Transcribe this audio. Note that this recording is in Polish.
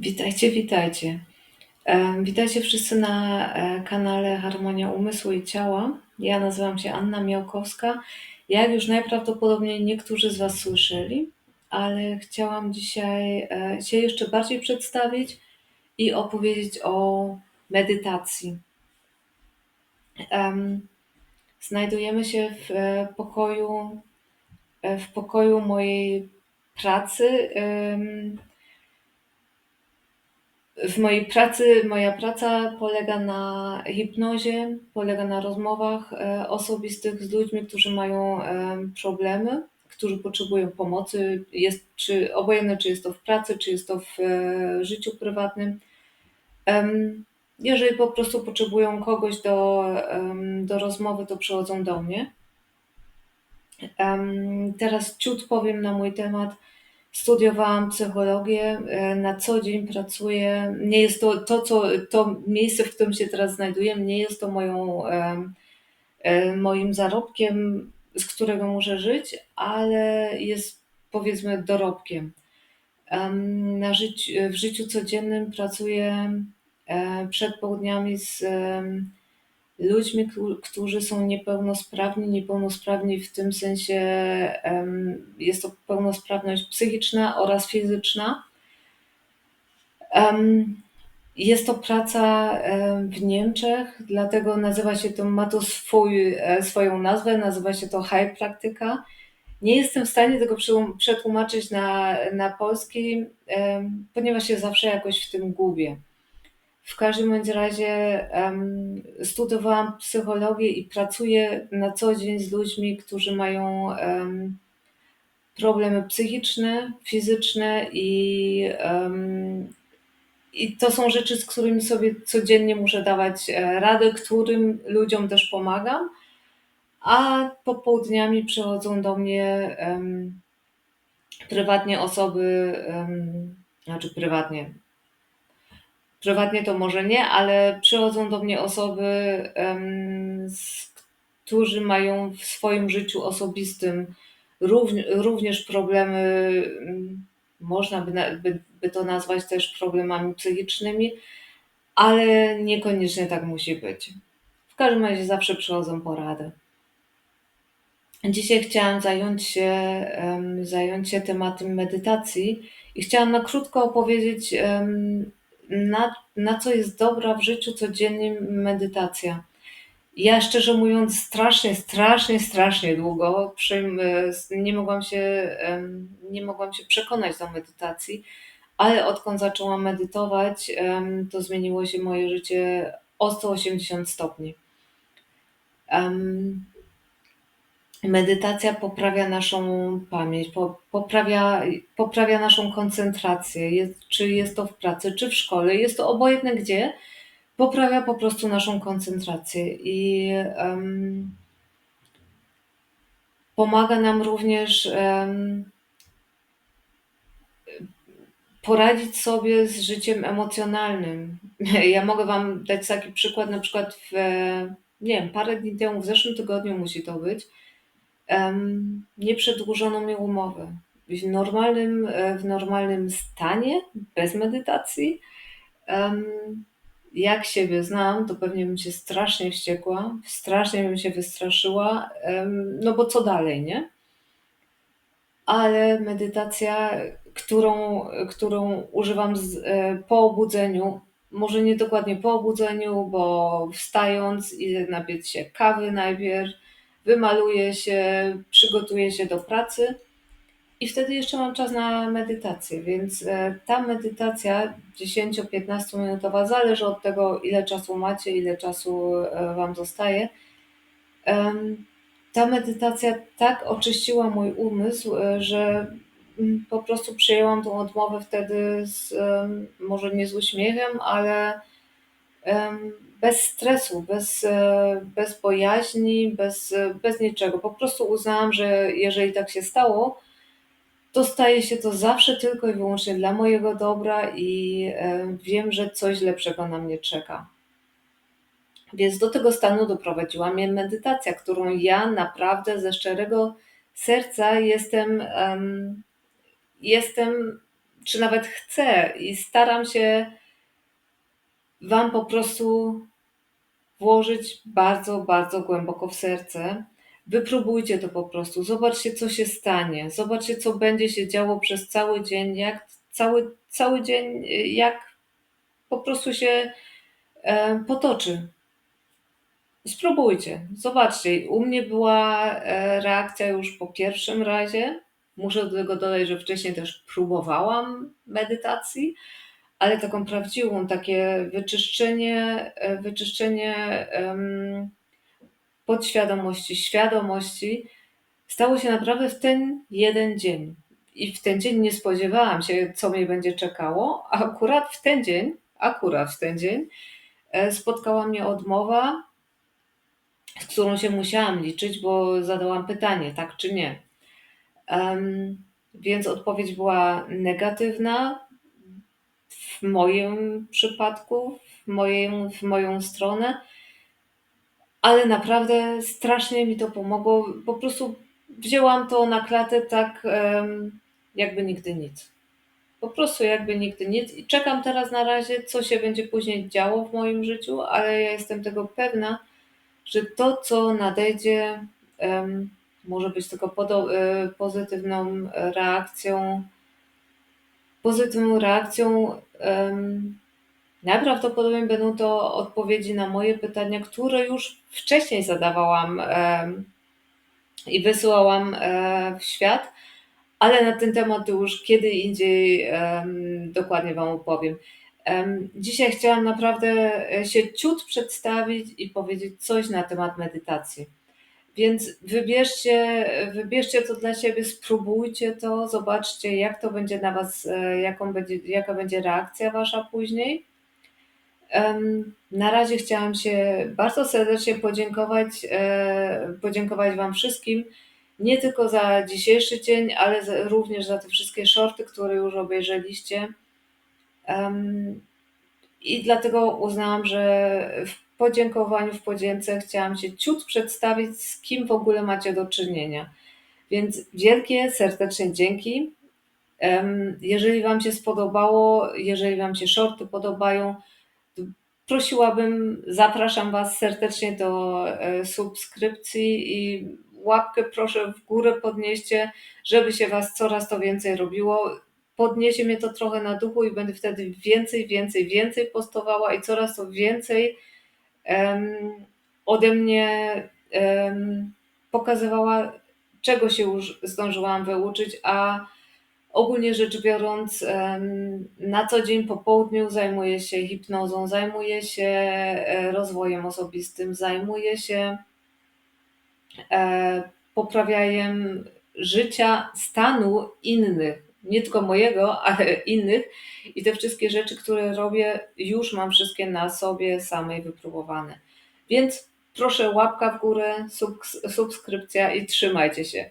Witajcie, witajcie. Em, Witajcie wszyscy na e, kanale Harmonia Umysłu i Ciała. Ja nazywam się Anna Miałkowska. Jak już najprawdopodobniej niektórzy z Was słyszeli, ale chciałam dzisiaj e, się jeszcze bardziej przedstawić i opowiedzieć o medytacji. Em, Znajdujemy się w e, pokoju, e, w pokoju mojej pracy. W mojej pracy, moja praca polega na hipnozie, polega na rozmowach e, osobistych z ludźmi, którzy mają e, problemy, którzy potrzebują pomocy. Jest, czy obojętne, czy jest to w pracy, czy jest to w e, życiu prywatnym. Jeżeli po prostu potrzebują kogoś do, do rozmowy, to przychodzą do mnie. Teraz ciut powiem na mój temat. Studiowałam psychologię, e, na co dzień pracuję. Nie jest to to, co, to miejsce, w którym się teraz znajduję, nie jest to moją, e, moim zarobkiem, z którego muszę żyć, ale jest powiedzmy dorobkiem. Em, Na żyć, w życiu codziennym pracuję e, przed południami z ludźmi, któ- którzy są niepełnosprawni. Niepełnosprawni w tym sensie jest to pełnosprawność psychiczna oraz fizyczna. Jest to praca w Niemczech, dlatego nazywa się to, ma to swój, e, swoją nazwę, nazywa się to Heilpraktyka. Nie jestem w stanie tego przetłum- przetłumaczyć na, na polski, ponieważ się zawsze jakoś w tym gubię. W każdym bądź razie em, studiowałam psychologię i pracuję na co dzień z ludźmi, którzy mają em, problemy psychiczne, fizyczne i, em, i to są rzeczy, z którymi sobie codziennie muszę dawać e, radę, którym ludziom też pomagam, a popołudniami przychodzą do mnie prywatnie osoby, znaczy prywatnie, Prywatnie to może nie, ale przychodzą do mnie osoby, em, z, którzy mają w swoim życiu osobistym równ- również problemy, można by, na- by, by to nazwać też problemami psychicznymi, ale niekoniecznie tak musi być. W każdym razie zawsze przychodzą porady. Dzisiaj chciałam zająć się, zająć się tematem medytacji i chciałam na krótko opowiedzieć, na, na co jest dobra w życiu codziennym medytacja. Ja szczerze mówiąc, strasznie, strasznie, strasznie długo przym- nie mogłam się, nie mogłam się przekonać do medytacji, ale odkąd zaczęłam medytować, to zmieniło się moje życie o 180 stopni. Medytacja poprawia naszą pamięć, po, poprawia, poprawia naszą koncentrację, jest, czy jest to w pracy, czy w szkole, jest to obojętne gdzie, poprawia po prostu naszą koncentrację i em, pomaga nam również em, poradzić sobie z życiem emocjonalnym. Ja mogę Wam dać taki przykład, na przykład w, nie wiem, parę dni temu, w zeszłym tygodniu musi to być, nie przedłużono mi umowy. W normalnym, e, w normalnym stanie, bez medytacji, jak siebie znam, to pewnie bym się strasznie wściekła, strasznie bym się wystraszyła, no bo co dalej, nie? Ale medytacja, którą, którą używam z, e, po obudzeniu, może nie dokładnie po obudzeniu, bo wstając idę napić się kawy najpierw, wymaluję się, przygotuję się do pracy i wtedy jeszcze mam czas na medytację, więc e, ta medytacja 10-15 minutowa zależy od tego, ile czasu macie, ile czasu e, Wam zostaje. Ta medytacja tak oczyściła mój umysł, e, że mm, po prostu przyjęłam tą odmowę wtedy z, może nie z uśmiechem, ale bez stresu, bez, e, bez bojaźni, bez, bez niczego. Po prostu uznałam, że jeżeli tak się stało, to staje się to zawsze tylko i wyłącznie dla mojego dobra i e, wiem, że coś lepszego na mnie czeka. Więc do tego stanu doprowadziła mnie medytacja, którą ja naprawdę ze szczerego serca jestem, em, jestem czy nawet chcę i staram się Wam po prostu włożyć bardzo, bardzo głęboko w serce. Wypróbujcie to po prostu. Zobaczcie, co się stanie. Zobaczcie, co będzie się działo przez cały dzień, jak cały, cały dzień, jak po prostu się e, potoczy. Spróbujcie, zobaczcie. U mnie była e, reakcja już po pierwszym razie. Muszę do tego dodać, że wcześniej też próbowałam medytacji, ale taką prawdziwą, takie wyczyszczenie, e, wyczyszczenie podświadomości, świadomości stało się naprawdę w ten jeden dzień. I w ten dzień nie spodziewałam się, co mnie będzie czekało, a akurat w ten dzień, akurat w ten dzień e, spotkała mnie odmowa, z którą się musiałam liczyć, bo zadałam pytanie, tak czy nie. Um, więc odpowiedź była negatywna, w moim przypadku, w, moim, w moją stronę, ale naprawdę strasznie mi to pomogło. Po prostu wzięłam to na klatę tak, jakby nigdy nic. Po prostu jakby nigdy nic i czekam teraz na razie, co się będzie później działo w moim życiu, ale ja jestem tego pewna, że to, co nadejdzie, może być tylko e, pozytywną reakcją pozytywną reakcją um, najprawdopodobniej będą to odpowiedzi na moje pytania, które już wcześniej zadawałam i wysyłałam um, w świat, ale na ten temat już kiedy indziej dokładnie Wam opowiem. Dzisiaj chciałam naprawdę się ciut przedstawić i powiedzieć coś na temat medytacji. Więc wybierzcie, wybierzcie to dla siebie, spróbujcie to, zobaczcie, jak to będzie na Was, e, jaką będzie, jaka będzie reakcja Wasza później. Na razie chciałam się bardzo serdecznie podziękować, e, podziękować Wam wszystkim, nie tylko za dzisiejszy dzień, ale również za te wszystkie shorty, które już obejrzeliście. I dlatego uznałam, że w podziękowaniu, w podzięce chciałam się ciut przedstawić, z kim w ogóle macie do czynienia. Więc wielkie, serdecznie dzięki. Jeżeli Wam się spodobało, jeżeli Wam się shorty podobają, prosiłabym, zapraszam Was serdecznie do e, subskrypcji i łapkę proszę w górę podnieście, żeby się Was coraz to więcej robiło podniesie mnie to trochę na duchu i będę wtedy więcej, więcej, więcej postowała i coraz to więcej ode mnie pokazywała, czego się już zdążyłam wyuczyć, a ogólnie rzecz biorąc, na co dzień po południu zajmuję się hipnozą, zajmuję się e, rozwojem osobistym, zajmuję się e, poprawianiem życia, stanu innych nie tylko mojego, ale innych. I te wszystkie rzeczy, które robię, już mam wszystkie na sobie samej wypróbowane. Więc proszę łapka w górę, subskrypcja i trzymajcie się.